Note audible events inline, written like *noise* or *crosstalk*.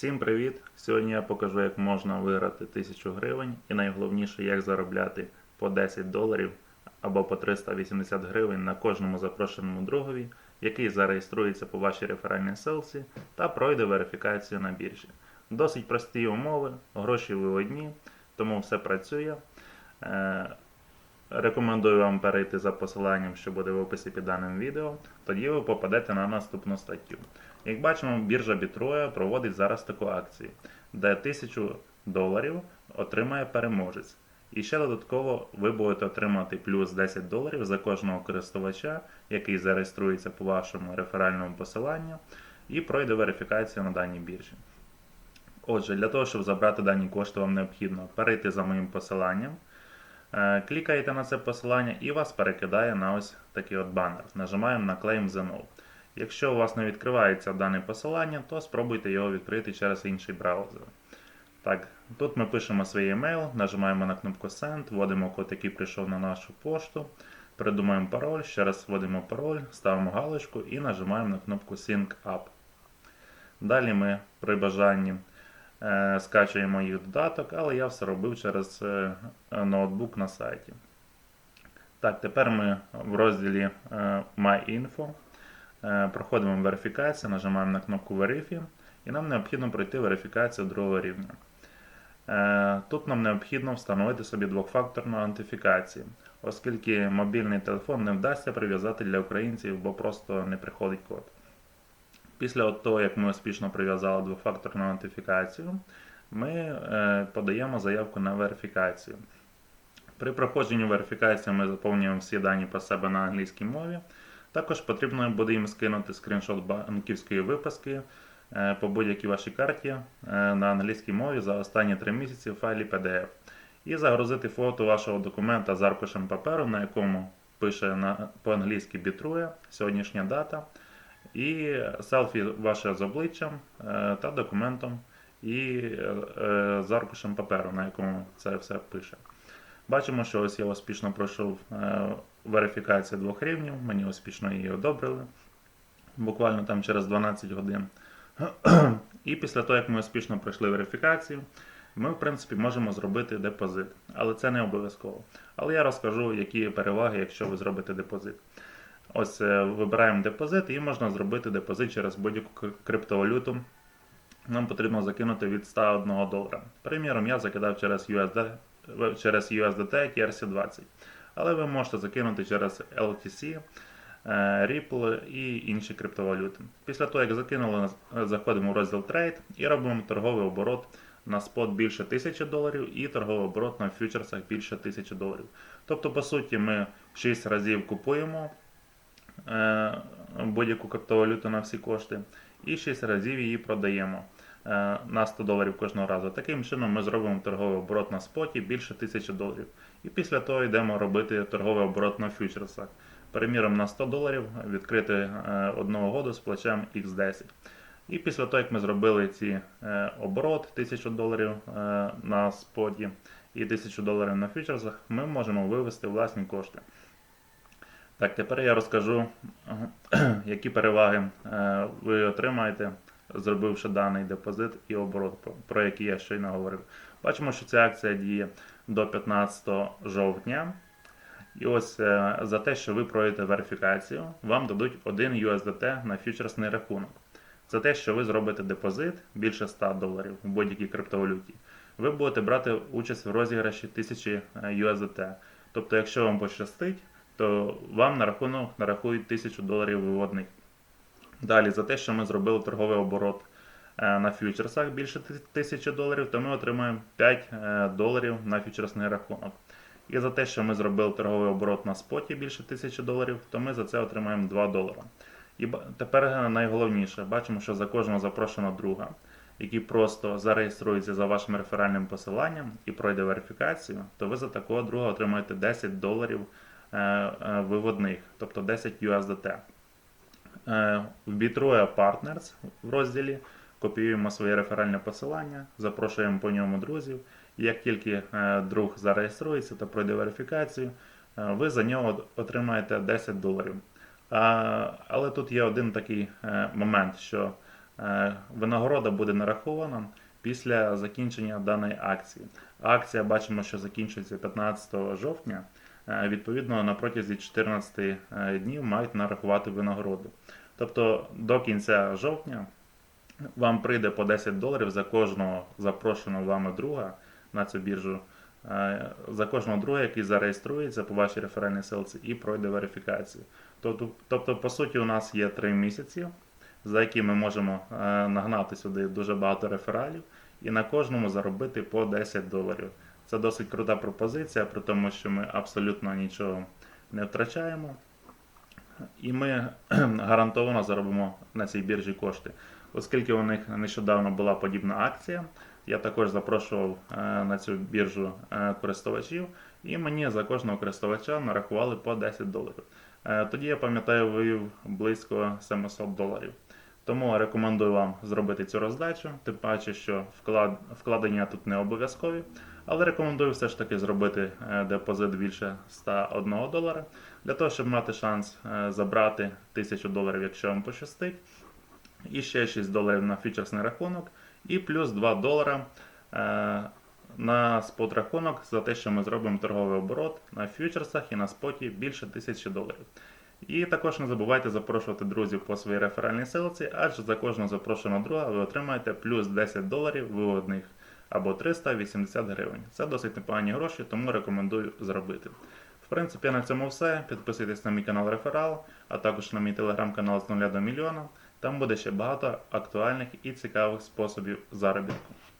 Всім привіт! Сьогодні я покажу, як можна виграти 1000 гривень і найголовніше, як заробляти по 10 доларів або по 380 гривень на кожному запрошеному другові, який зареєструється по вашій реферальній ссылці та пройде верифікацію на біржі. Досить прості умови, гроші виводні, тому все працює. Рекомендую вам перейти за посиланням, що буде в описі під даним відео. Тоді ви попадете на наступну статтю. Як бачимо, біржа Bitroya проводить зараз таку акцію, де 1000 доларів отримає переможець. І ще додатково ви будете отримати плюс 10 доларів за кожного користувача, який зареєструється по вашому реферальному посиланню і пройде верифікацію на даній біржі. Отже, для того, щоб забрати дані кошти, вам необхідно перейти за моїм посиланням. Е, Клікаєте на це посилання і вас перекидає на ось такий от банер. Нажимаємо на Claim the Now. Якщо у вас не відкривається дане посилання, то спробуйте його відкрити через інший браузер. Так, тут ми пишемо свій емейл, нажимаємо на кнопку Send, вводимо код, який прийшов на нашу пошту, придумаємо пароль, ще раз вводимо пароль, ставимо галочку і нажимаємо на кнопку Sync Up. Далі ми при бажанні скачуємо їх додаток, але я все робив через е, ноутбук на сайті. Так, тепер ми в розділі е, My Info е, проходимо верифікацію, нажимаємо на кнопку Verify і нам необхідно пройти верифікацію другого рівня. Е, Тут нам необхідно встановити собі двохфакторну аутентифікацію, оскільки мобільний телефон не вдасться прив'язати для українців, бо просто не приходить код. Після того, як ми успішно прив'язали двофакторну аутентифікацію, ми е, подаємо заявку на верифікацію. При проходженні верифікації ми заповнюємо всі дані про себе на англійській мові. Також потрібно буде їм скинути скріншот банківської виписки е, по будь-якій вашій карті е, на англійській мові за останні 3 місяці в файлі PDF. І загрузити фото вашого документа з аркушем паперу, на якому пише по-англійськи бітрує сьогоднішня дата, і селфі ваше з обличчям е, та документом, і е, з аркушем паперу, на якому це все пише. Бачимо, що ось я успішно пройшов е, верифікацію двох рівнів, мені успішно її одобрили. Буквально там через 12 годин. *clears throat* І після того, як ми успішно пройшли верифікацію, ми, в принципі, можемо зробити депозит. Але це не обов'язково. Але я розкажу, які переваги, якщо ви зробите депозит. Ось е, вибираємо депозит і можна зробити депозит через будь-яку криптовалюту. Нам потрібно закинути від 101 долара. Приміром, я закидав через USD, через USDT TRC20. Але ви можете закинути через LTC, е, Ripple і інші криптовалюти. Після того, як закинули, е, заходимо в розділ Trade і робимо торговий оборот на спот більше 1000 доларів і торговий оборот на фьючерсах більше 1000 доларів. Тобто, по суті, ми 6 разів купуємо е, будь-яку криптовалюту на всі кошти і 6 разів її продаємо е, на 100 доларів кожного разу. Таким чином ми зробимо торговий оборот на споті більше 1000 доларів. І після того йдемо робити торговий оборот на фьючерсах. Приміром, на 100 доларів відкрити е, одну угоду з плечем X10. І після того, як ми зробили ці е, оборот 1000 доларів е, на споті і 1000 доларів на фьючерсах, ми можемо вивести власні кошти. Так, тепер я розкажу, е, *clears throat* які переваги е, ви отримаєте, зробивши даний депозит і оборот, про- який я щойно говорив. Бачимо, що ця акція діє до 15 жовтня. І ось е, за те, що ви пройдете верифікацію, вам дадуть 1 USDT на фьючерсний рахунок. За те, що ви зробите депозит більше 100 доларів в будь-якій криптовалюті, ви будете брати участь в розіграші 1000 е, USDT. Тобто, якщо вам пощастить, то вам на рахунок нарахують 1000 доларів виводних. Далі, за те, що ми зробили торговий оборот е, на фьючерсах більше 1000 доларів, то ми отримаємо 5 е, доларів на фьючерсний рахунок. І за те, що ми зробили торговий оборот на споті більше 1000 доларів, то ми за це отримаємо 2 долара. І тепер е, найголовніше, бачимо, що за кожного запрошеного друга, який просто зареєструється за вашим реферальним посиланням і пройде верифікацію, то ви за такого друга отримаєте 10 доларів виводних, тобто 10 USDT. Е, В Bitroya Partners в розділі копіюємо своє реферальне посилання, запрошуємо по ньому друзів. Як тільки е, друг зареєструється та пройде верифікацію, е, ви за нього отримаєте 10 доларів. Але тут є один такий е, момент, що Е, Винагорода буде нарахована після закінчення даної акції. Акція бачимо, що закінчується 15 жовтня. Е, Відповідно, на протязі 14 е, днів мають нарахувати винагороду. Тобто до кінця жовтня вам прийде по 10 доларів за кожного запрошеного вами друга на цю біржу. е, За кожного друга, який зареєструється по вашій реферальній ссылці і пройде верифікацію. Тобто, тобто, по суті, у нас є 3 місяці, за які ми можемо нагнати сюди дуже багато рефералів і на кожному заробити по 10 доларів. Це досить крута пропозиція, при тому, що ми абсолютно нічого не втрачаємо. І ми *clears throat* гарантовано заробимо на цій біржі кошти. Оскільки у них нещодавно була подібна акція, я також запрошував е, на цю біржу е, користувачів, і мені за кожного користувача нарахували по 10 доларів. Е, Тоді я пам'ятаю, вивів близько 700 доларів. Тому рекомендую вам зробити цю роздачу, тим паче, що вклад, вкладення тут не обов'язкові, але рекомендую все ж таки зробити е, депозит більше 101 долара, для того, щоб мати шанс е, забрати 1000 доларів, якщо вам пощастить, і ще 6 доларів на фьючерсний рахунок, і плюс 2 долара е, на спот рахунок за те, що ми зробимо торговий оборот на фьючерсах і на споті більше 1000 доларів. І також не забувайте запрошувати друзів по своїй реферальній силці, адже за кожного запрошеного друга ви отримаєте плюс 10 доларів виводних або 380 гривень. Це досить непогані гроші, тому рекомендую зробити. В принципі, на цьому все. Підписуйтесь на мій канал Реферал, а також на мій телеграм-канал з 0 до мільйона. Там буде ще багато актуальних і цікавих способів заробітку.